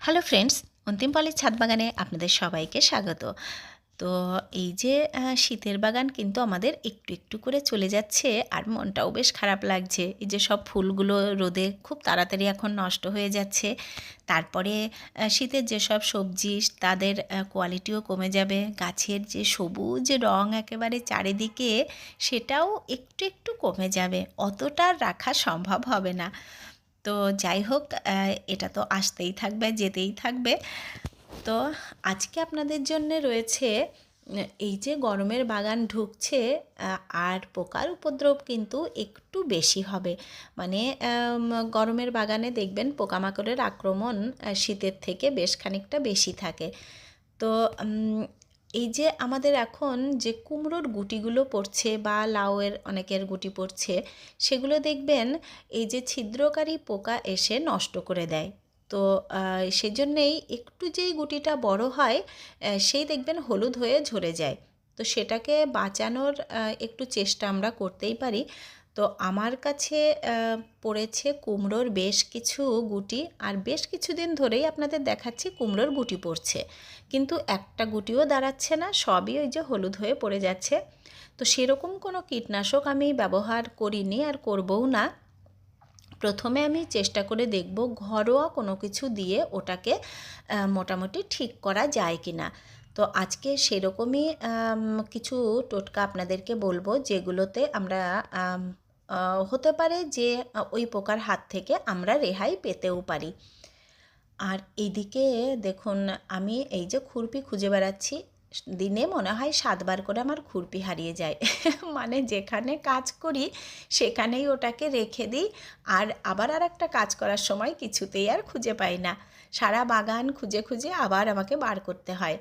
Hello friends অন্তিম পলের ছাদ বাগানে আপনাদের সবাইকে স্বাগত। তো এই যে শীতের বাগান কিন্তু আমাদের একটু একটু করে চলে যাচ্ছে আর মনটাও বেশ খারাপ লাগছে। এই যে সব ফুলগুলো রোদে খুব তাড়াতাড়ি এখন নষ্ট হয়ে যাচ্ছে। তারপরে শীতের যেসব সবজি, তাদের কোয়ালিটিও কমে যাবে। গাছের যে সবুজ রং একেবারে চারিদিকে, সেটাও একটু একটু কমে যাবে। অতটা রাখা সম্ভব হবে না। তো যাই হোক এটা তো আসতেই থাকবে, যেতেই থাকবে। তো আজকে আপনাদের জন্য রয়েছে এই যে গরমের বাগান ঢুকছে আর পোকার উপদ্রব কিন্তু একটু বেশি হবে। মানে গরমের বাগানে দেখবেন পোকামাকড়ের আক্রমণ শীতের থেকে বেশ খানিকটা বেশি থাকে। তো এই যে আমাদের এখন যে কুমড়োর গুটিগুলো পড়ছে বা লাউয়ের অনেকের গুটি পড়ছে, সেগুলো দেখবেন এই যে ছিদ্রকারী পোকা এসে নষ্ট করে দেয়। তো সেজন্যেই একটু যেই গুটিটা বড় হয় সেই দেখবেন হলুদ হয়ে ঝরে যায়। তো সেটাকে বাঁচানোর একটু চেষ্টা আমরা করতেই পারি। তো আমার কাছে পড়েছে কুমড়োর বেশ কিছু গুটি আর বেশ কিছুদিন ধরেই আপনাদের দেখাচ্ছি কুমড়োর গুটি পড়ছে। কিন্তু একটা গুটিও দাঁড়াচ্ছে না, সবই ওই যে হলুদ হয়ে পড়ে যাচ্ছে। তো সেরকম কোনো কীটনাশক আমি ব্যবহার করিনি আর করবও না। প্রথমে আমি চেষ্টা করে দেখব ঘরোয়া কোনো কিছু দিয়ে ওটাকে মোটামুটি ঠিক করা যায় কি না তো আজকে সেরকমই কিছু টোটকা আপনাদেরকে বলব যেগুলোতে আমরা হতে পারে যে ওই পোকার হাত থেকে আমরা রেহাই পেতেও পারি। আর এইদিকে দেখুন, আমি এই যে খুরপি খুঁজে বেড়াচ্ছি, দিনে মনে হয় সাতবার করে আমার খুরপি হারিয়ে যায়। মানে যেখানে কাজ করি, সেখানেই ওটাকে রেখে দিই, আর আবার আর একটা কাজ করার সময় কিছুতেই আর খুঁজে পাই না। সারা বাগান খুঁজে খুঁজে আবার আমাকে বার করতে হয়।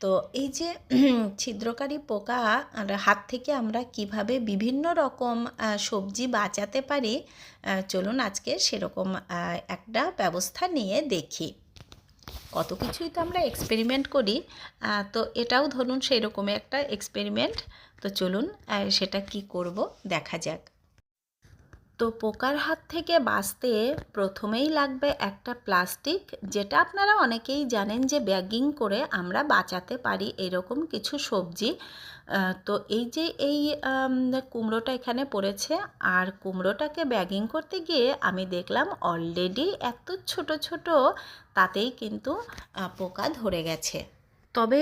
তো এই যে ছিদ্রকারী পোকা হাত থেকে আমরা কীভাবে বিভিন্ন রকম সবজি বাঁচাতে পারি চলুন আজকে সেরকম একটা ব্যবস্থা নিয়ে দেখি। কত কিছুই তো আমরা এক্সপেরিমেন্ট করি তো এটাও ধরুন সেই একটা এক্সপেরিমেন্ট তো চলুন সেটা কি করব, দেখা যাক। তো পোকার হাত থেকে বাঁচতে প্রথমেই লাগবে একটা প্লাস্টিক, যেটা আপনারা অনেকেই জানেন যে ব্যাগিং করে আমরা বাঁচাতে পারি এরকম কিছু সবজি। তো এই যে এই কুমড়োটা এখানে পড়েছে, আর কুমড়োটাকে ব্যাগিং করতে গিয়ে আমি দেখলাম অলরেডি এত ছোট ছোট, তাতেই কিন্তু পোকা ধরে গেছে। তবে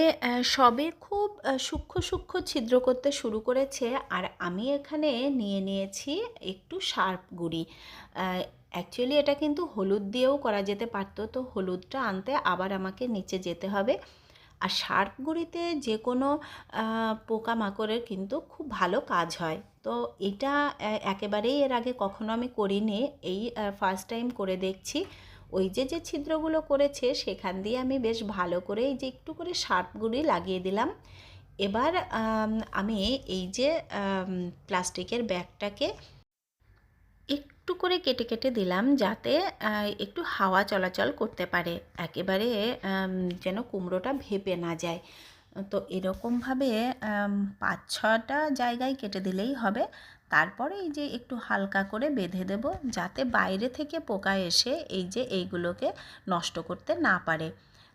সবে খুব সূক্ষ্ম সূক্ষ্ম ছিদ্র করতে শুরু করেছে। আর আমি এখানে নিয়ে নিয়েছি একটু শার্প গুঁড়ি। অ্যাকচুয়ালি এটা কিন্তু হলুদ দিয়েও করা যেতে পারতো। তো হলুদটা আনতে আবার আমাকে নিচে যেতে হবে। আর শার্প গুঁড়িতে যে কোনো পোকামাকড়ের কিন্তু খুব ভালো কাজ হয়। তো এটা একেবারেই এর আগে কখনো আমি করিনি। এই ফার্স্ট টাইম করে দেখছি। ওই যে যে ছিদ্রগুলো করেছে, সেখান দিয়ে আমি বেশ ভালো করে এই যে একটু করে শার্প লাগিয়ে দিলাম। এবার, আমি এই যে প্লাস্টিকের ব্যাগটাকে একটু করে কেটে কেটে দিলাম যাতে একটু হাওয়া চলাচল করতে পারে। একেবারে যেন কুমড়োটা ভেপে না যায়। তো এরকমভাবে পাঁচ ছটা জায়গায় কেটে দিলেই হবে। তারপরে এই যে একটু হালকা করে বেঁধে দেব যাতে বাইরে থেকে পোকা এসে এই যে এইগুলোকে নষ্ট করতে না পারে।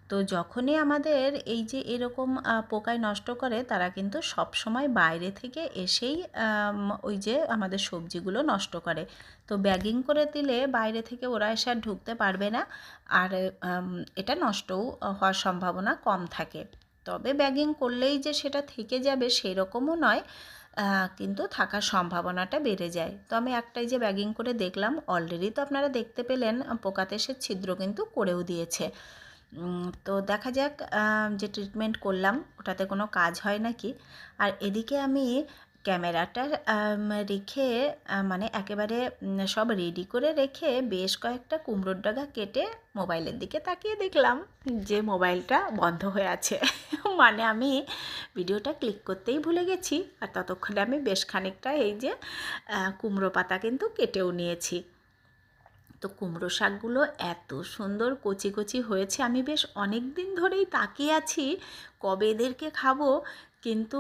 তো যখনই আমাদের এই যে এরকম পোকায় নষ্ট করে তারা কিন্তু সব সময় বাইরে থেকে এসেই ওই যে আমাদের সবজিগুলো নষ্ট করে। তো ব্যাগিং করে দিলে বাইরে থেকে ওরা এসে আর ঢুকতে পারবে না আর এটা নষ্টও হওয়ার সম্ভাবনা কম থাকে। তবে ব্যাগিং করলেই যে সেটা থেকে যাবে সেরকমও নয়। কিন্তু থাকার সম্ভাবনাটা বেড়ে যায়। তো আমি একটাই যে ব্যাগিং করে দেখলাম অলরেডি তো আপনারা দেখতে পেলেন, পোকাতে সে ছিদ্র কিন্তু করেও দিয়েছে। তো দেখা যাক যে ট্রিটমেন্ট করলাম, ওটাতে কোনো কাজ হয় নাকি? আর এদিকে আমি ক্যামেরাটা রেখে মানে একেবারে সব রেডি করে রেখে বেশ কয়েকটা কুমড়োর ডাগা কেটে মোবাইলের দিকে তাকিয়ে দেখলাম যে মোবাইলটা বন্ধ হয়ে আছে। মানে আমি ভিডিওটা ক্লিক করতেই ভুলে গেছি আর ততক্ষণে আমি বেশ খানিকটা এই যে কুমড়ো পাতা কিন্তু কেটেও নিয়েছি। তো কুমড়ো শাকগুলো এত সুন্দর কচি কচি হয়েছে, আমি বেশ অনেক দিন ধরেই তাকিয়ে আছি কবে এদেরকে খাব কিন্তু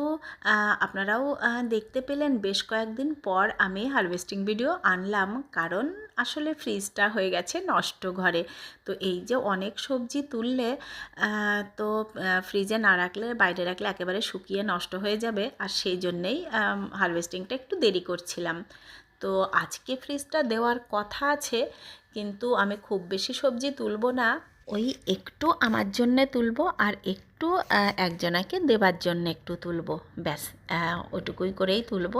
আপনারাও দেখতে পেলেন বেশ কয়েকদিন পর আমি হারভেস্টিং ভিডিও আনলাম। কারণ আসলে ফ্রিজটা হয়ে গেছে নষ্ট ঘরে। তো এই যে অনেক সবজি তুললে তো ফ্রিজে না রাখলে, বাইরে রাখলে একেবারে শুকিয়ে নষ্ট হয়ে যাবে। আর সেই জন্যেই হারভেস্টিংটা একটু দেরি করছিলাম। তো আজকে ফ্রিজটা দেওয়ার কথা আছে, কিন্তু আমি খুব বেশি সবজি তুলবো না। ওই একটু আমার জন্যে তুলব আর একটু একজনাকে দেবার জন্য একটু তুলব। ব্যাস ওটুকুই করেই তুলবো।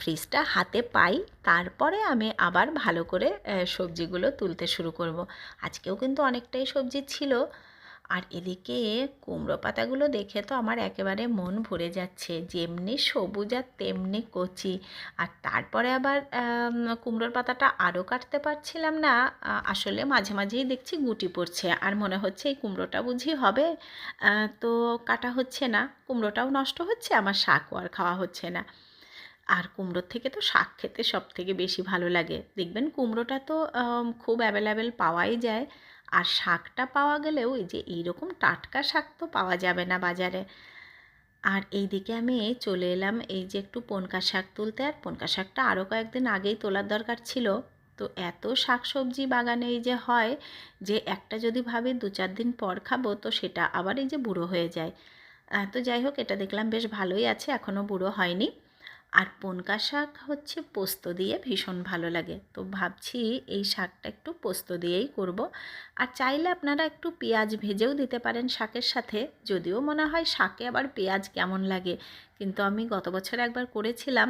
ফ্রিজটা হাতে পাই, তারপরে আমি আবার ভালো করে সবজিগুলো তুলতে শুরু করব। আজকেও কিন্তু অনেকটাই সবজি ছিল আর এদিকে কুমড়ো পাতাগুলো দেখে তো আমার একেবারে মন ভরে যাচ্ছে। যেমনি সবুজ আর তেমনি কচি। আর তারপরে আবার কুমড়োর পাতাটা আরও কাটতে পারছিলাম না। আসলে মাঝে মাঝেই দেখছি গুটি পড়ছে। আর মনে হচ্ছে এই কুমড়োটা বুঝি হবে। তো কাটা হচ্ছে না। কুমড়োটাও নষ্ট হচ্ছে, আমার শাকও আর খাওয়া হচ্ছে না। আর কুমড়োর থেকে তো শাক খেতে সব থেকে বেশি ভালো লাগে। দেখবেন কুমড়োটা তো খুব অ্যাভেলেবেল পাওয়াই যায়। আর শাকটা পাওয়া গেলেও এই যে এইরকম টাটকা শাক তো পাওয়া যাবে না বাজারে। আর এইদিকে আমি চলে এলাম এই যে একটু পনকা শাক তুলতে। আর পনকা শাকটা আরও কয়েকদিন আগেই তোলার দরকার ছিল। তো এত শাক সবজি বাগানে এই যে হয় যে একটা যদি ভাবি দু চার দিন পর খাব তো সেটা আবার এই যে বুড়ো হয়ে যায়। তো যাই হোক, এটা দেখলাম বেশ ভালোই আছে এখনও বুড়ো হয়নি। আর পনকা শাক হচ্ছে পোস্ত দিয়ে ভীষণ ভালো লাগে। তো ভাবছি এই শাকটা একটু পোস্ত দিয়েই করব। আর চাইলে আপনারা একটু পেঁয়াজ ভেজেও দিতে পারেন শাকের সাথে। যদিও মনে হয় শাকে আবার পেঁয়াজ কেমন লাগে। কিন্তু আমি গত বছর একবার করেছিলাম,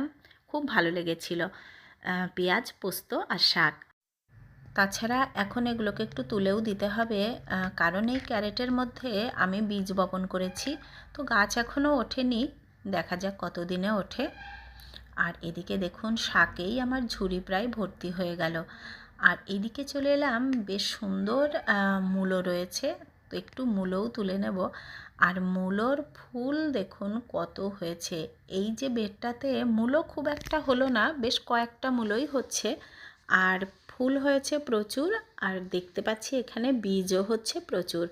খুব ভালো লেগেছিল পেঁয়াজ, পোস্ত আর শাক। তাছাড়া এখন এগুলোকে একটু তুলেও দিতে হবে কারণ এই ক্যারেটের মধ্যে আমি বীজ বপন করেছি। তো গাছ এখনও ওঠেনি, দেখা যাক কতদিনে ওঠে। আর এদিকে দেখুন শাকেই আমার ঝুড়ি প্রায় ভর্তি হয়ে গেল। আর এদিকে চলে এলাম, বেশ সুন্দর মূলো রয়েছে। তো একটু মূলোও তুলে নেব। আর মূলোর ফুল দেখুন কত হয়েছে। এই যে বেডটাতে মূলো খুব একটা হলো না, বেশ কয়েকটা মূলোই হচ্ছে। আর ফুল হয়েছে প্রচুর, আর দেখতে পাচ্ছি এখানে বীজও হচ্ছে প্রচুর।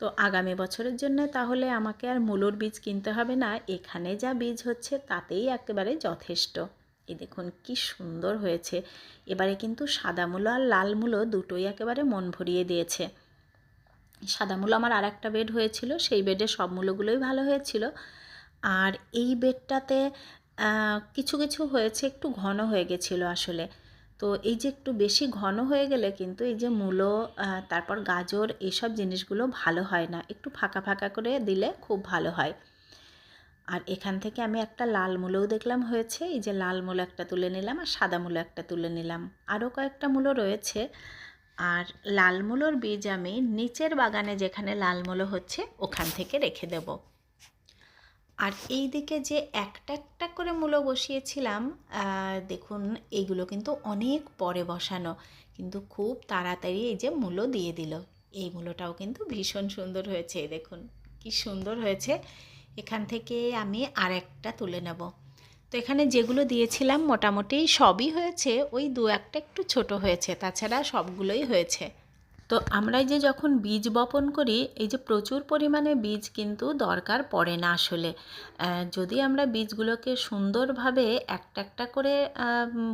তো আগামী বছরের জন্য তাহলে আমাকে আর মূলোর বীজ কিনতে হবে না, এখানে যা বীজ হচ্ছে তাতেই একেবারে যথেষ্ট। এই দেখুন কি সুন্দর হয়েছে। এবারে কিন্তু সাদা মূলো আর লাল মূলো দুটোই একেবারে মন ভরিয়ে দিয়েছে। সাদা মূলো আমার আর একটা বেড হয়েছিল, সেই বেডে সব মূলোগুলোই ভালো হয়েছিল। আর এই বেডটাতে কিছু কিছু হয়েছে, একটু ঘন হয়ে গেছিল আসলে। তো এই যে একটু বেশি ঘন হয়ে গেলে কিন্তু এই যে মূলো তারপর গাজর এইসব জিনিসগুলো ভালো হয় না। একটু ফাঁকা ফাঁকা করে দিলে খুব ভালো হয়। আর এখান থেকে আমি একটা লাল মূলোও দেখলাম হয়েছে। এই যে লাল মূলো একটা তুলে নিলাম আর সাদা মূলো একটা তুলে নিলাম। আরও কয়েকটা মূলো রয়েছে। আর লাল মূলোর বীজ আমি নিচের বাগানে যেখানে লাল মূলো হচ্ছে, ওখান থেকে রেখে দেব। আর এই দিকে যে একটা একটা করে মূলো বসিয়েছিলাম দেখুন এইগুলো কিন্তু অনেক পরে বসানো, কিন্তু খুব তাড়াতাড়ি এই যে মূলো দিয়ে দিল। এই মূলোটাও কিন্তু ভীষণ সুন্দর হয়েছে দেখুন, কি সুন্দর হয়েছে। এখান থেকে আমি আর একটা তুলে নেব। তো এখানে যেগুলো দিয়েছিলাম মোটামুটি সবই হয়েছে, ওই দু একটা একটু ছোট হয়েছে, তাছাড়া সবগুলোই হয়েছে। তো আমরা যে যখন বীজ বপন করি, এই যে প্রচুর পরিমাণে বীজ কিন্তু দরকার পড়ে না আসলে। যদি আমরা বীজগুলোকে সুন্দরভাবে একটা একটা করে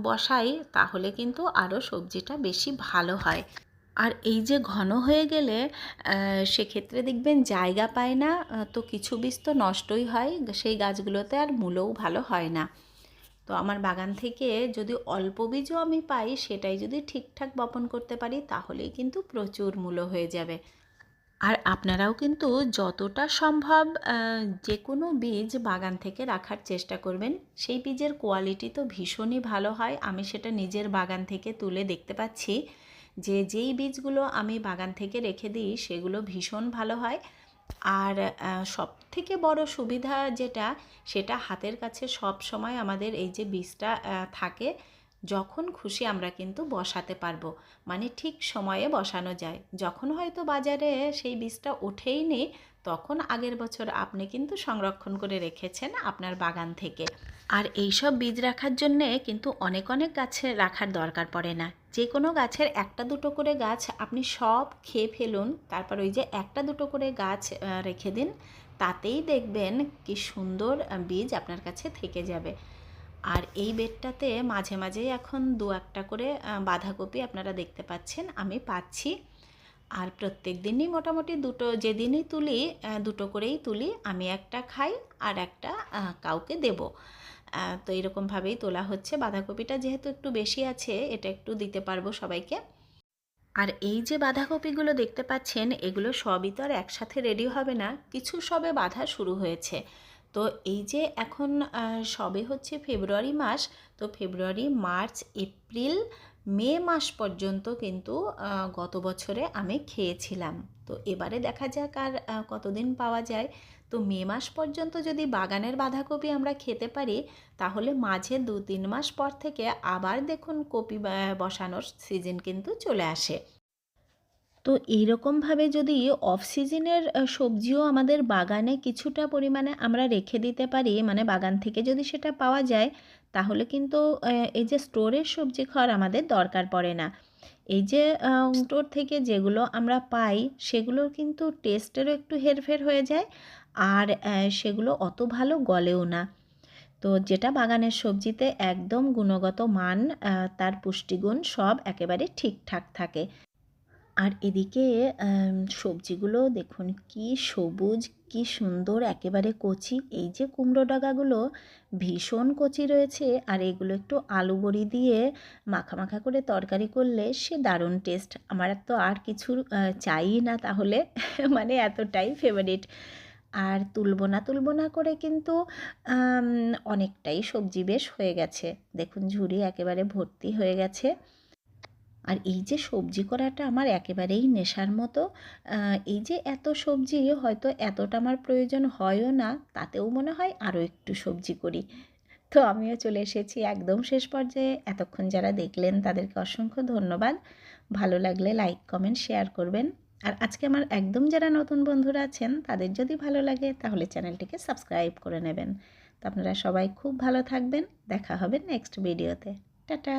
বসাই, তাহলে কিন্তু আরও সবজিটা বেশি ভালো হয়। আর এই যে ঘন হয়ে গেলে সেক্ষেত্রে দেখবেন জায়গা পায় না তো কিছু বীজ তো নষ্টই হয়, সেই গাছগুলোতে আর মূলও ভালো হয় না। তো আমার বাগান থেকে যদি অল্প বীজও আমি পাই, সেটাই যদি ঠিকঠাক বপন করতে পারি, তাহলেই কিন্তু প্রচুর মূল্য হয়ে যাবে। আর আপনারাও কিন্তু যতটা সম্ভব যে কোনো বীজ বাগান থেকে রাখার চেষ্টা করবেন। সেই বীজের কোয়ালিটি তো ভীষণই ভালো হয়। আমি সেটা নিজের বাগান থেকে তুলে দেখতে পাচ্ছি যে, যেই বীজগুলো আমি বাগান থেকে রেখে দিই, সেগুলো ভীষণ ভালো হয়। আর সব থেকে বড় সুবিধা যেটা, সেটা হাতের কাছে সব সময় আমাদের এই যে বীজটা থাকে যখন খুশি আমরা কিন্তু বসাতে পারব। মানে ঠিক সময়ে বসানো যায়। যখন হয়তো বাজারে সেই বীজটা ওঠেই নি তখন আগের বছর আপনি কিন্তু সংরক্ষণ করে রেখেছেন আপনার বাগান থেকে। আর এইসব বীজ রাখার জন্যে কিন্তু অনেক অনেক গাছে রাখার দরকার পড়ে না। যে কোনো গাছের একটা দুটো করে গাছ আপনি সব খেয়ে ফেলুন, তারপর ওই যে একটা দুটো করে গাছ রেখে দিন, তাতেই দেখবেন কি সুন্দর বীজ আপনার কাছে থেকে যাবে। আর এই বেডটাতে মাঝে মাঝেই এখন দু একটা করে বাঁধাকপি আপনারা দেখতে পাচ্ছেন, আমি পাচ্ছি। আর প্রত্যেক দিনই মোটামুটি দুটো, যেদিনই তুলি দুটো করেই তুলি, আমি একটা খাই আর একটা কাউকে দেব। তো এরকমভাবেই তোলা হচ্ছে। বাঁধাকপিটা যেহেতু একটু বেশি আছে, এটা একটু দিতে পারব সবাইকে। আর এই যে বাঁধাকপিগুলো দেখতে পাচ্ছেন, এগুলো সবই তো আর একসাথে রেডি হবে না, কিছু সবে বাঁধা শুরু হয়েছে। তো এই যে এখন সবে হচ্ছে ফেব্রুয়ারি মাস, তো ফেব্রুয়ারি, মার্চ, এপ্রিল, মে মাস পর্যন্ত কিন্তু গত বছরে আমি খেয়েছিলাম। তো এবারে দেখা যাক আর কতদিন পাওয়া যায়। তো মে মাস পর্যন্ত যদি বাগানের বাঁধাকপি আমরা খেতে পারি, তাহলে মাঝে দু তিন মাস পর থেকে আবার দেখুন কপি বসানোর সিজন কিন্তু চলে আসে। তো এইরকমভাবে যদি অফ সিজনের সবজিও আমাদের বাগানে কিছুটা পরিমাণে আমরা রেখে দিতে পারি মানে বাগান থেকে যদি সেটা পাওয়া যায়, তাহলে কিন্তু এই যে স্টোরের সবজি খাওয়ার আমাদের দরকার পড়ে না। এই যে স্টোর থেকে যেগুলো আমরা পাই, সেগুলোর কিন্তু টেস্টেরও একটু হেরফের হয়ে যায়, আর সেগুলো অত ভালো গলেও না। তো যেটা বাগানের সবজিতে একদম গুণগত মান তার পুষ্টিগুণ সব একেবারে ঠিকঠাক থাকে। আর এদিকে সবজিগুলো দেখুন কি সবুজ, কি সুন্দর, একেবারে কচি। এই যে কুমড়ো ডাগাগুলো, ভীষণ কচি রয়েছে। আর এগুলো একটু আলু বড়ি দিয়ে মাখা মাখা করে তরকারি করলে সে দারুণ টেস্ট। আমার তো আর কিছু চাই না তাহলে। মানে এতটাই ফেভারিট আর তুলবো না তুলবো না করে কিন্তু অনেকটাই সবজি বেশ হয়ে গেছে। দেখুন ঝুড়ি একেবারে ভর্তি হয়ে গেছে। আর এই যে সবজি করাটা আমার একেবারেই নেশার মতো এই যে এত সবজি হয়তো এতটা আমার প্রয়োজন হয়ও না, তাতেও মনে হয় আরও একটু সবজি করি। তো আমিও চলে এসেছি একদম শেষ পর্যায়ে। এতক্ষণ যারা দেখলেন তাদেরকে অসংখ্য ধন্যবাদ। ভালো লাগলে লাইক, কমেন্ট, শেয়ার করবেন। আর আজকে আমার একদম যারা নতুন বন্ধুরা আছেন, তাদের যদি ভালো লাগে তাহলে চ্যানেলটিকে সাবস্ক্রাইব করে নেবেন। তো আপনারা সবাই খুব ভালো থাকবেন। দেখা হবে নেক্সট ভিডিওতে। টাটা!